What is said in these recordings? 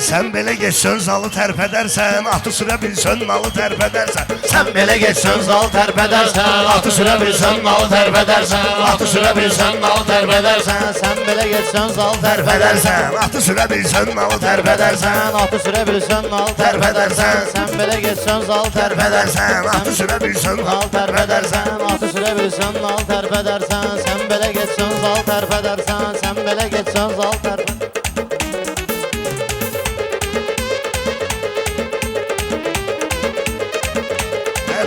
Sen belə geçsən zalı tərpədərsən Atı sürə bilsən nalı tərpədərsən Sen belə geçsən zalı tərpədərsən Atı sürə bilsən nalı tərpədərsən Atı sürə bilsən nalı tərpədərsən Sen belə geçsen zal terpedersen Tərpədərsən Atı sürə bilsən nalı tərpədərsən atı sürebilirsen nal terpedersen Sen belə geçsen zal terpedersen Tərpədərsən Atı sürə bilsən Nal nalı tərpədərsən Atı sürebilirsen nal terpedersen Sen belə geçsen zal terpedersen Sen belə geçsen zal terpedersen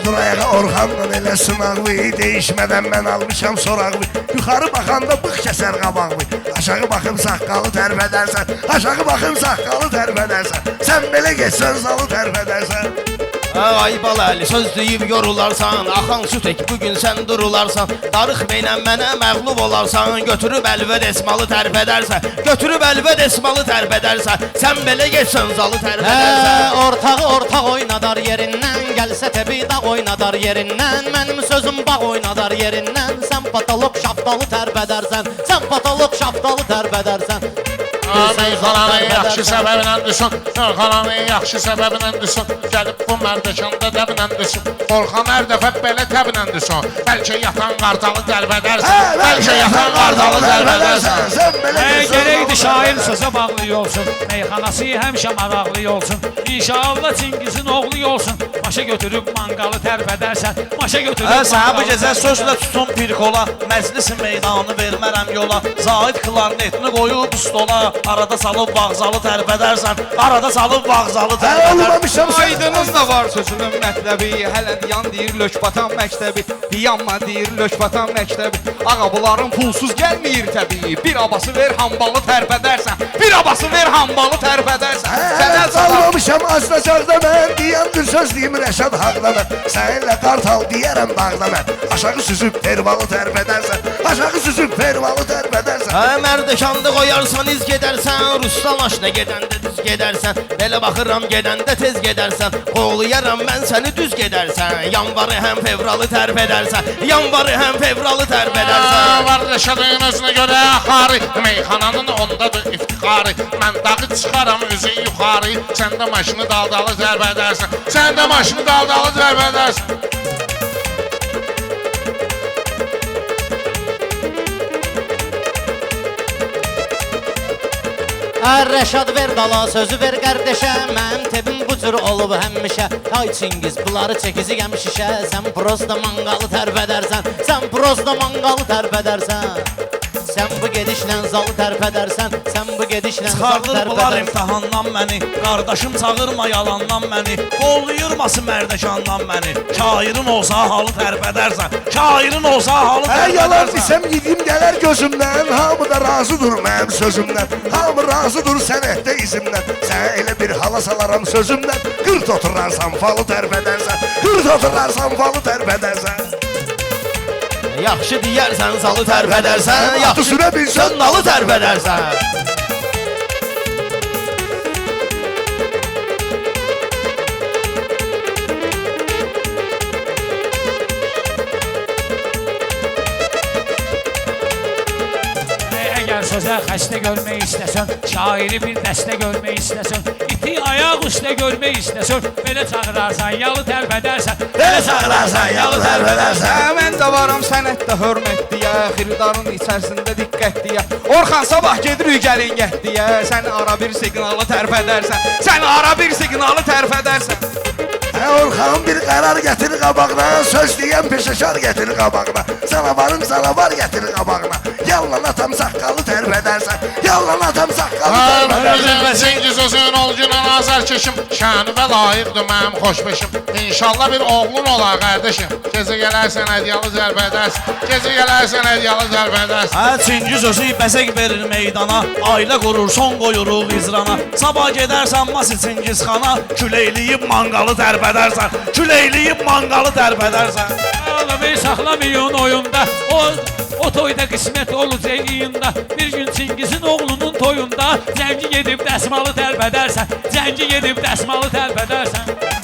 Dur ayağa Orxanla elə sınaqlı Değişmədən mən almışam soraqlı. Yuxarı baxanda bıq kəsər qabaqlı. Aşağı baxım saqqalı tərpədərsən Aşağı baxım saqqalı tərpədərsən. Sən belə geçsən zalı tərpədərsən Ay balalı söz deyib yorularsan Axan su tək bugün sən durularsan Darıq beynə mənə məğlub olarsan Götürüb əlvə desmalı tərpədərsən Götürüb əlvə desmalı tərpədərsən Sən belə geçsən zalı Hə, tərpədərsən ortağı ortaq oynadar yerindən Gəlsə təbi dağ oynadar yerindən Mənim sözüm bağ oynadar yerindən Sən patolog şaftalı tərpədərsən Sən patolog şaftalı tərpədərsən Ağabey xalanın yaxşı səbəblə düşün Xalanın yaxşı səbəblə düşün Gəlib bu mərdəkanda dəblə düşün Orxan hər dəfə belə təblə düşün Bəlkə yatan qartalı dəlbədərsən Bəlkə yatan qartalı dəlbədərsən Sən belə Ee, geçsən gereydi zalı şair tərpədərsən. sözə bağlı olsun Meyxanası həmişə maraqlı olsun İnşallah Çingizin oğlu olsun Maşa götürüb manqalı tərpədərsən Maşa götürüb Hə, sənə bu manqalı gecə sözlə tutun bir kola Məclisin meydanı vermərəm yola. Zahid klarnetini qoyub stola Arada salıb vağzalı tərpədərsən Arada salıb vağzalı Hə, tərpədərsən olmamışam sən Aydınız da var sözünün mətləbi. Hələ diyan deyir lökbatan məktəbi. Diyanma deyir lökbatan məktəbi. Ağa bunların pulsuz gəlmir təbii. Bir abası ver hambalı tərpədərsən Bir abası ver hambalı tərpədərsən Hələ qalmamışam azacaqda mən. Deyən bir söz deyim Rəşad haqda mən. Səninlə qartal deyərəm dağda mən. Aşağı süzüb pervalı tərpədərsən Aşağı süzüb pervalı tərpədərsən Hə mərdəkanda qoyarsan iz gedərsən Ruslan aşna gedəndə düz gedərsən Belə baxıram gedəndə tez gedərsən Qoğlayaram mən səni düz gedərsən Yanvarı həm fevralı tərpədərsən Yanvarı həm fevralı tərpədərsən Var Rəşadın özünə görə xari Meyxananın ondadır iftixarı Mən dağı çıxaram üzü yuxarı Sən də maşını daldalı zərbədərsən Sən də maşını daldalı zərbədərsən Hər Rəşad ver dala sözü ver qardeşə Mənim tebim bu cür olub həmişə. Ay Çingiz bunları çəkizi yəm şişə Sən prosta manqalı tərpədərsən Sən prosta manqalı tərpədərsən Sən bu gedişlə zalı tərpədərsən Sən bu gedişlə zalı Çıxardır bunlar tərpədərsən imtihandan məni Qardaşım çağırma yalandan məni Qollayırmasın mərdəkandan məni Şairin olsa halı tərpədərsən Şairin olsa halı Hə yalan desəm yedim gələr gözümdən Hamı da razıdır mənim sözümdən Hamı razıdır sənətdə izimdən Sən elə bir hala salaram sözümdən Qırt oturarsan falı tərpədərsən Qırt oturarsan falı tərpədərsən Yaxşı deyərsən salı tərpədərsən Yaxşı sürə bilsən nalı tərpədərsən Əgər sözə xəstə görmək istəsən Şairi bir dəstə görmək istəsən İti ayaq üstə görmək istəsən Belə çağırarsan, yalı tərpədərsən Belə çağırarsan yalı tərpədərsən mən də varam sənətdə hörmət deyə Xiridarın içərisində diqqət deyə Orxan sabah gedirik gəlin get deyə Sən ara bir siqnalı tərpədərsən Sən ara bir siqnalı tərpədərsən Hə Orxan bir qərar gətir qabağına Söz deyən peşəkar gətir qabağına Zanavarım zanavar gətir qabağına Yallan atam saqqalı tərpədərsən Yallan atam saqqalı tərpədərsən Özün Cengiz özün ol günün azar keşim Şanı və layiqdir mənim xoşbeşim İnşallah bir oğlun olar qardeşim Gecə gələrsən hədiyyalı zərbədərsən Gecə gələrsən hədiyyalı zərbədərsən Hə, Çingiz özü bəzək verir meydana Ailə qurur, son qoyuruq izrana Sabah gedərsən Masi Çingiz xana Küleyliyib manqalı tərpədərsən Küleyliyib manqalı tərpədərsən Ağlamayı saxlamayın oyunda O o toyda qismət olacaq iyunda Bir gün Çingizin oğlunun toyunda Zəngi gedib dəsmalı tərpədərsən Zəngi gedib dəsmalı tərpədərsən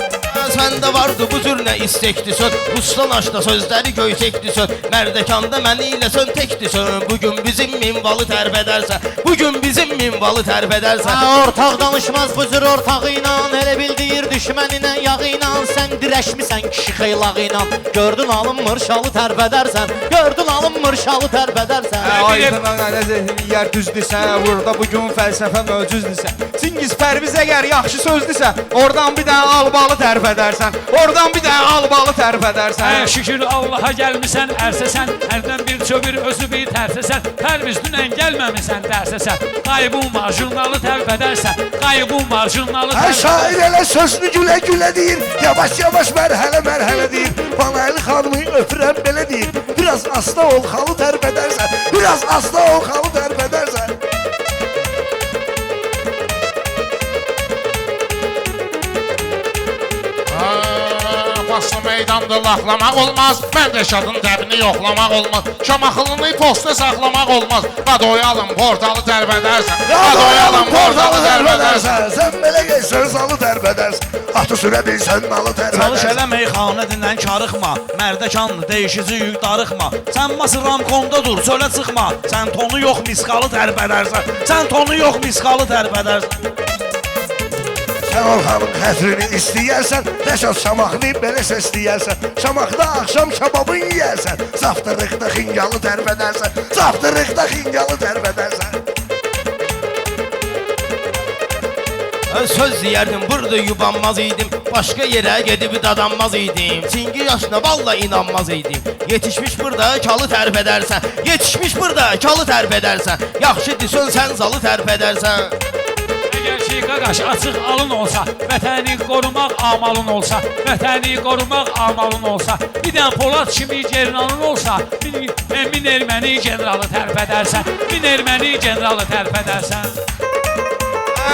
səndə vardı bu cür nə istekdi söz. Ruslan aşda sözləri göytekdi söz. Mərdəkanda məni ilə sön tekdi söz. Bugün bizim minvalı tərpədərsən Bugün bizim minvalı tərpədərsən Hə, ortaq danışmaz bu cür ortağı ilə Elə bildir düşməninə yağı ilə Sən dirəşmisən kişi xeylağı ilə Gördün alınmır şalı tərpədərsən Gördün alınmır şalı tərpədərsən Aydın nəzər yer düzdürsə, burada bu gün fəlsəfə mövcuddursə. Çingiz Pərviz əgər yaxşı sözdürsə, oradan bir dənə albalı tərif edərsən. Oradan bir dənə albalı tərif Hə, edərsən. şükür Allaha gəlmisən, ərsəsən Hərdən bir çöbür özü bir tərsəsən Pərviz dünən gəlməmisən dərsəsən Qaybın var, jurnalı tərpədərsən Qaybın var, jurnalı Her şair elə sözünü gülə gülə deyir Yavaş yavaş mərhələ mərhələ deyir Bana el xanımı öpürəm belə deyir Biraz asta ol xalı tərpədərsən Biraz asta ol xalı tərpədərsən Aa, Baslı meydanda laxlamaq olmaz. Mən Rəşadın təbini yoxlamaq olmaz. Şamaxılını posta saxlamaq olmaz. Qadoyalım portalı tərpədərsən Qadoyalım portalı tərpədərsən Sən belə gəlsən salı tərpədərsən Atı sürə bilsən nalı Çalış tərpədərsən elə meyxanədindən karıxma Mərdəkanlı değişici yük darıxma. Sən masıram konda dur, çölə çıxma Sən tonu yox miskalı tərpədərsən Sən tonu yox miskalı tərpədərsən Sən Orxanın xətrini istəyərsən Rəşad Şamaxını belə səsləyərsən Şamaxda axşam kababın yeyərsən Zaftırıqda xingalı tərpədərsən Zaftırıqda xingalı tərpədərsən Mən söz deyərdim burada yubanmaz idim. Başqa yerə gedib dadanmaz idim. Çingi yaşına valla inanmaz idim. Yetişmiş burada kalı tərp edərsən. Yetişmiş burada kalı tərp edərsən. Yaxşı disön sən zalı tərp edərsən Ki qaqaş açıq alın olsa, vətəni qorumaq amalın olsa, vətəni qorumaq amalın olsa, bir dənə Polad kimi generalın olsa, min, min erməni generalı tərpədərsən, min erməni generalı tərpədərsən.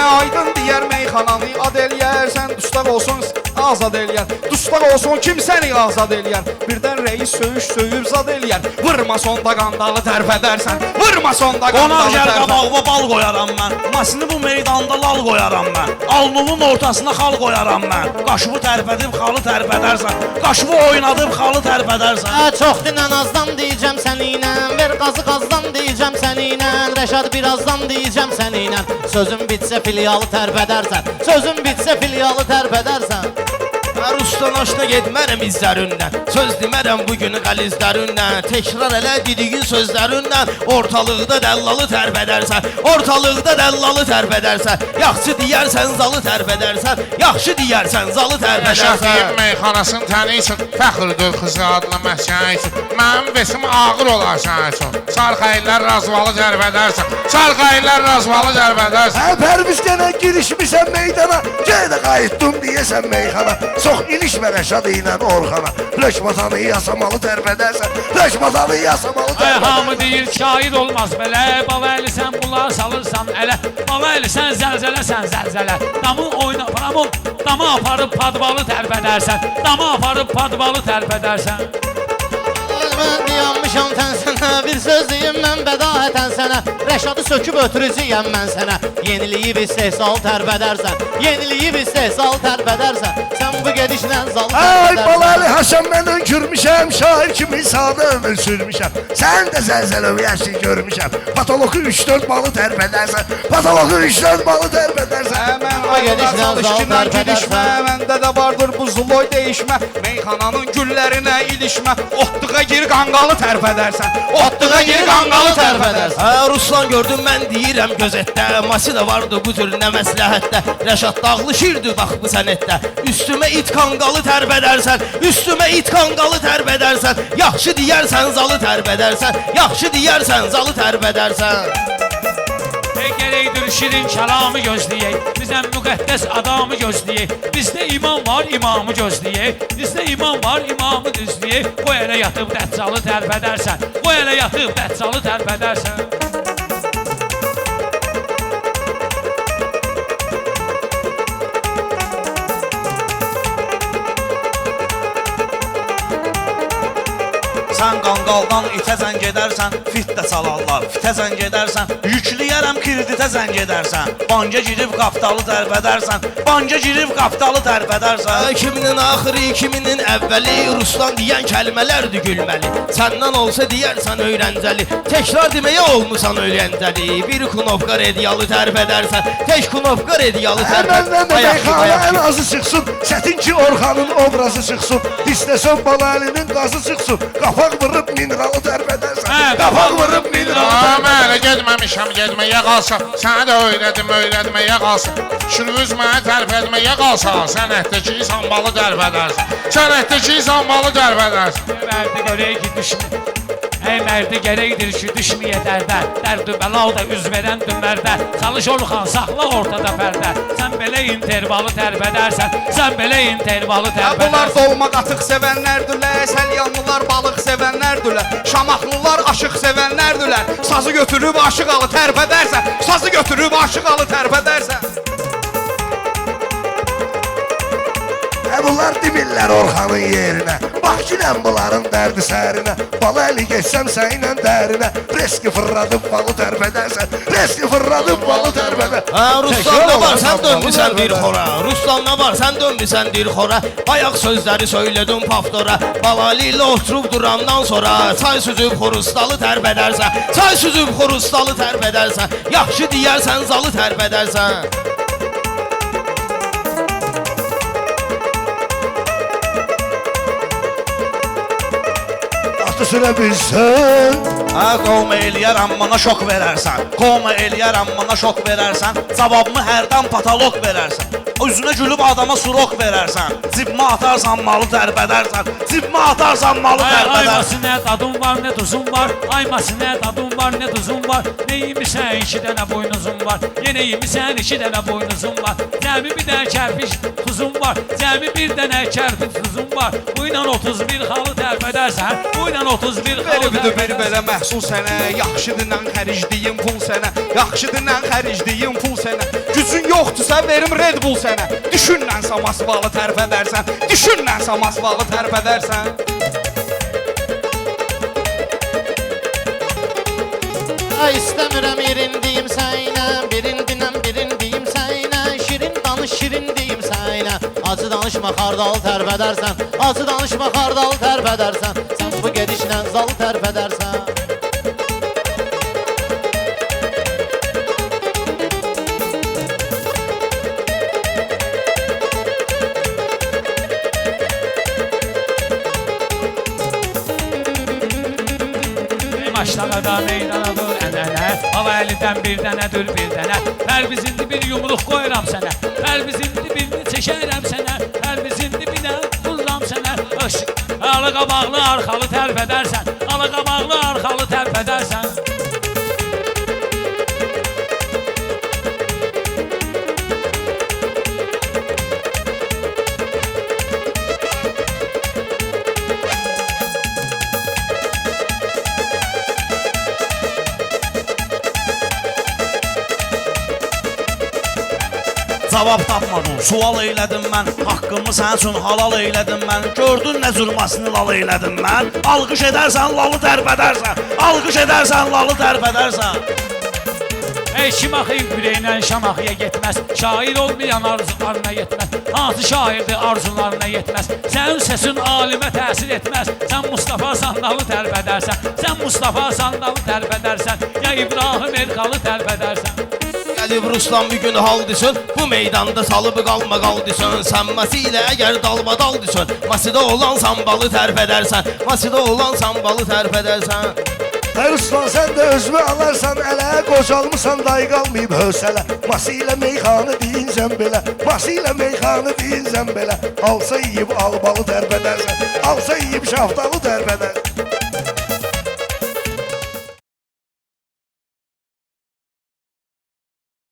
Aydın deyər meyxananı ad eləyərsən, dustaq olsun azad eləyər. Dustaq olsun kim səni azad eləyər? Birdən reis söyüş söyüb zad eləyər. Vurma sonda qandalı tərf edərsən. Vurma sonda Qonaq qandalı gəl tərf qabağıma bal qoyaram mən Masını bu meydanda lal qoyaram mən Alnımın ortasına xal qoyaram mən Qaşımı tərpədib xalı tərpədərsən Qaşımı oynadıb xalı tərpədərsən Hə, çox dinən azdan deyəcəm səninlə Ver qazı qazdan deyəcəm səninlə Rəşad birazdan deyəcəm səninlə Sözün bitsə filialı tərpədərsən Sözün bitsə filialı tərpədərsən Ustan aşına getmərəm izlərindən Söz demərəm bugün qəlizlərindən Təkrar elə dediyin sözlərindən Ortalıqda dəllalı tərp edərsən Ortalıqda dəllalı tərp edərsən Yaxşı deyərsən zalı tərp edərsən Yaxşı deyərsən zalı tərp Rəşadiyim edərsən meyxanasının təni üçün Fəxrdir qızı adlı məhkəmə üçün Mənim besim ağır olar sənin üçün Sarxayırlar razvalı tərpədərsən Sarxayırlar razvalı tərpədərsən Hə Pərviz gənə girişmisən meydana. Gəl də qayıtdım deyəsən meyxana. Çox ilişmə Rəşad ilə Orxana Rəşmatanı yasamalı tərpədərsən Rəşmatanı yasamalı Ay tərpədərsən hamı deyir şahid olmaz belə Bala əli sən bunlar salırsan ələ Bala əli sən zəlzələ sən zəlzələ Damı oyna damı, damı aparıb padbalı tərpədərsən Damı aparıb padbalı tərpədərsən Mən dayanmışam tən sənə Bir söz deyim mən bədahətən sənə Rəşadı söküb ötürücüyəm mən sənə Yeniliyib istehsal tərpədərsən Yeniliyib istehsal tərpədərsən Sən bu gedişlə zalı Ay balalı Hasan mən önkürmüşəm Şair kimi sadə ömür sürmüşəm Sən də zəlzələ yaşlı görmüşəm Patoloku 3-4 balı tərpədərsən Patoloku 3-4 balı tərpədərsən Hə, mən Bu gedişlə ayırlar zal çalışkından tərpədərsən. girişmə Məndə də vardır bu zuloy değişmə Meyxananın güllərinə ilişmə Otluğa gir qanqalı tərf edərsən Otluğa gir qanqalı tərf edərsən Hə Ruslan gördüm mən deyirəm gözətdə Masi da vardı bu cür nə məsləhətdə. Rəşad dağlı şirdi bax bu sənətdə. Üstümə it kanqalı tərb edərsən Üstümə it kanqalı tərb edərsən Yaxşı deyərsən zalı tərb edərsən Yaxşı deyərsən zalı tərb edərsən Ey gərəkdir şirin kəlamı gözləyək Bizdən müqəddəs adamı gözləyək Bizdə iman var, imamı gözləyək Bizdə iman var, imamı düzləyək Qoy elə yatıb dəccalı tərpədərsən Qoy elə yatıb dəccalı tərpədərsən Manqaldan itə zəng edərsən, fit də salarlar. Fitə zəng edərsən, yükləyərəm kreditə zəng edərsən. Banka girib qapitalı tərpədərsən, banka girib qapitalı tərpədərsən. 2000-in axırı, 2000-in əvvəli Ruslan deyən kəlmələrdir gülməli. Səndən olsa deyərsən öyrəncəli. Təkrar deməyə olmusan öyrəncəli. Bir knovka rediyalı tərpədərsən, tək knovka rediyalı tərpədərsən. də meyxana ən azı çıxsın Çətin ki Orxanın obrazı çıxsın İstəsən Balalinin qazı çıxsın Qafaq vırıb mineralı tərpədərsən Hə, Qafaq vırıb mineralı Ha, mən elə getməmişəm, getməyə qalsa. Sənə də öyrədim, öyrətməyə qalsa. Şürüz mənə tərpətməyə qalsa, sənətdəki sambalı tərpədərsən. Sənətdəki sambalı tərpədərsən. Mərdi görək ki düşmür. Ey mərdi gərəkdir ki düşməyə dərdə Dərdü bəla da üz verən dümərdə Çalış Orxan saxla ortada pərdə Sən belə intervalı tərpədərsən Sən belə intervalı Ha, Bunlar dolma qatıq sevənlərdülər, səlyanlılar balıq sevənlərdülər, şamaxlılar aşıq sevənlərdülər. Sazı götürüb aşıq alı tərpədərsən, sazı götürüb aşıq alı tərpədərsən. Hə bunlar demirlər Orxanın yerinə Bax ki lən bunların dərdi sərinə Bala əli geçsəm sənlə dərinə Reski fırladıb balı tərpədərsən Reski fırladıb balı tərpədər Ha Ruslan ne var? Sen Təkrar dönmüşsən bir xora Ruslan ne var? Sen dönmüşsən bir xora Ayaq sözləri söylədim paftora. Balali ilə oturub durandan sonra. Çay süzüb xorustalı tərpədərsən Çay süzüb xorustalı tərpədərsən Yaxşı deyərsən zalı tərpədərsən Bilsən Hə, qovma eləyərəm, mana şok verərsən. Qovma eləyərəm, mana şok verərsən. Cavabımı hərdən patolog verərsən. Üzünə gülüb adama surok verərsən. Cibmə atarsan malı tərpədərsən. Cibmə atarsan malı Ay, tərpədərsən. ayması nə dadın var, nə tuzun var Ayması nə dadın var, nə tuzun var Ne yemisən, iki dənə boynuzun var Yenə yemisən, iki dənə boynuzun var Cəmi bir dənə kərpiş tuzun var Cəmi bir dənə kərpiş tuzun var Bu ilə 31 xalı tərpədərsən Bu ilə 31 xalı Veribdir bir belə məhsul sənə, yaxşıdır nən xərcliyim pul sənə, yaxşıdır nən xərcliyim pul sənə. Gücün yoxdursa verim Red Bull sənə. Düşünlə samasvalı tərpədərsən, düşünlə samasvalı tərpədərsən. Ay istəmirəm yerindiyim sənə Birindinəm birindiyim sənə Şirin danış şirin deyim sənə Acı danışma xardalı tərpədərsən Acı danışma xardalı tərpədərsən Sən bu gedişlə zalı tərpədərsən Aşağı da meydana dur ənənə Hava əlindən bir dənə dur bir dənə Pərvizindi bir yumruq qoyuram sənə Pərvizindi birini çəkərəm sənə Pərvizindi bir də vururam sənə Işıq Alı qabaqlı arxalı tərpədərsən Alı qabaqlı arxalı tərpədərsən Cavab tapmadım, sual eylədim mən Haqqımı üçün halal eylədim mən Gördün nə zülmasını lal eylədim mən Alqış edərsən, lalı tərpədərsən Alqış edərsən, lalı tərpədərsən Ey Şimaxın ürəyinə Şamaxıya getməz Şair olmayan arzularına yetməz Hansı şairdir arzularına yetməz Sənin səsin alimə təsir etməz Sən Mustafa Sandalı tərpədərsən Sən Mustafa Sandalı tərpədərsən Ya İbrahim Erkalı tərpədərsən Gəlib Ruslan bir gün hal Bu meydanda salıb qalma qal desin Sən masi ilə əgər dalma dal desin Masida olan sambalı tərpədərsən Masida olan sambalı tərpədərsən Hər uslan sən də özünü alarsan ələ Qocalmısan day qalmayıb hövsələ Ması ilə meyxanı deyinsən belə Ması ilə meyxanı deyinsən belə Alsa yiyib albalı tərpədərsən Alsa yiyib şaftalı tərpədər